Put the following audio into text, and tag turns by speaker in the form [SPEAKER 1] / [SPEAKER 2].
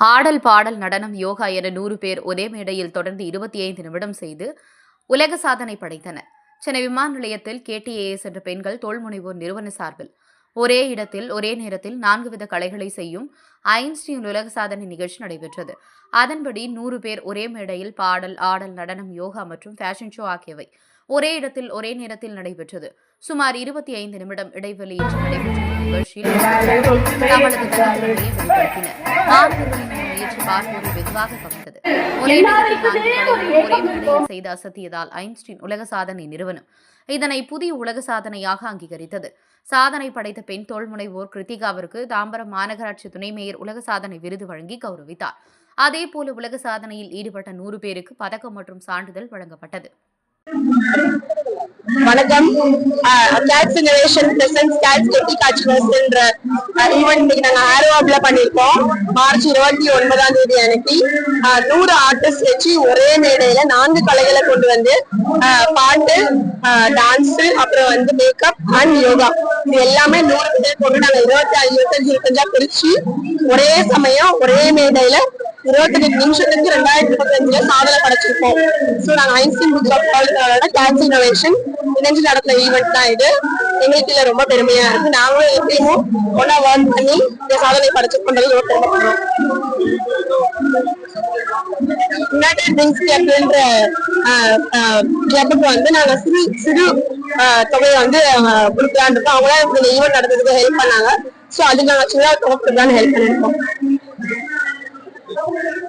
[SPEAKER 1] ஆடல் பாடல் நடனம் யோகா என நூறு பேர் ஒரே மேடையில் தொடர்ந்து இருபத்தி ஐந்து நிமிடம் செய்து உலக சாதனை படைத்தனர். சென்னை விமான நிலையத்தில் கேடிஏஎஸ் என்ற பெண்கள் தொழில்முனைவோர் நிறுவன சார்பில் ஒரே இடத்தில் ஒரே நேரத்தில் நான்கு வித கலைகளை செய்யும் ஐன்ஸ்டீன் உலக சாதனை நிகழ்ச்சி நடைபெற்றது. அதன்படி நூறு பேர் ஒரே மேடையில் பாடல் ஆடல் நடனம் யோகா மற்றும் ஃபேஷன் ஷோ ஆகியவை ஒரே இடத்தில் ஒரே நேரத்தில் நடைபெற்றது. சுமார் இருபத்தி ஐந்து நிமிடம் இடைவெளியின்றி நடைபெற்ற நிகழ்ச்சியில் தங்களது கருத்துக்களை வெளிப்படுத்தினர் செய்து அசத்தியதால் ஐன்ஸ்டீன் உலக சாதனை நிறுவனம். இதனை புதிய உலக சாதனையாக அங்கீகரித்தது. சாதனை படைத்த பெண் தொழில்முனைவோர் கிருத்திகாவிற்கு தாம்பரம் மாநகராட்சி துணை மேயர் உலக சாதனை விருது வழங்கி கௌரவித்தார். அதேபோல உலக சாதனையில் ஈடுபட்ட நூறு பேருக்கு பதக்கம் மற்றும் சான்றிதழ் வழங்கப்பட்டது.
[SPEAKER 2] வணக்கம். கேட்ஸ் இனோவேஷன் பிரசன்ஸ் கேட்ஸ் கெட்டி காட்சிவர்ஸ்ன்ற ஈவெண்ட் இன்னைக்கு நாங்க ஆரோவாப்ல பண்ணிருக்கோம். மார்ச் இருபத்தி ஒன்பதாம் தேதி அன்னைக்கு. நூறு ஆர்டிஸ்ட் வச்சு ஒரே மேடையில நான்கு கலைகளை கொண்டு வந்து பாட்டு டான்ஸ் அப்புறம் வந்து மேக்கப் அண்ட் யோகா இது எல்லாமே நூறு பேர் கொண்டு நாங்க இருபத்தி இருபத்தஞ்சு இருபத்தஞ்சா பிரிச்சு ஒரே சமயம் ஒரே மேடையில இருபத்தெட்டு நிமிஷத்துக்கு ரெண்டாயிரத்தி இருபத்தஞ்சுல சாதனை படைச்சிருக்கோம் சோ நாங்க ஐன்ஸ்டீன் புக் ஆஃப் வேர்ல்டோட கேன்ஸ் இனோவேஷன் இணைஞ்சு நடத்துற ஈவெண்ட் தான் இது. எங்களுக்கு இதுல ரொம்ப பெருமையா இருக்கு. நாங்களும் எப்பயும் ஒன்னா ஒர்க் பண்ணி இந்த சாதனை படைச்சிருக்கோன்றது ரொம்ப பெருமைப்படுறோம். யுனைடெட் திங்ஸ் கிளப்ன்ற கிளப்புக்கு வந்து நாங்க சிறு சிறு தொகையை வந்து கொடுக்கலான் இருக்கோம். அவங்களா இந்த ஈவெண்ட் நடத்துறதுக்கு ஹெல்ப் பண்ணாங்க. சோ அதுக்கு நாங்க சின்ன தொகை கொடுக்கலான்னு ஹெல்ப் பண்ணிருக்கோம். Yeah.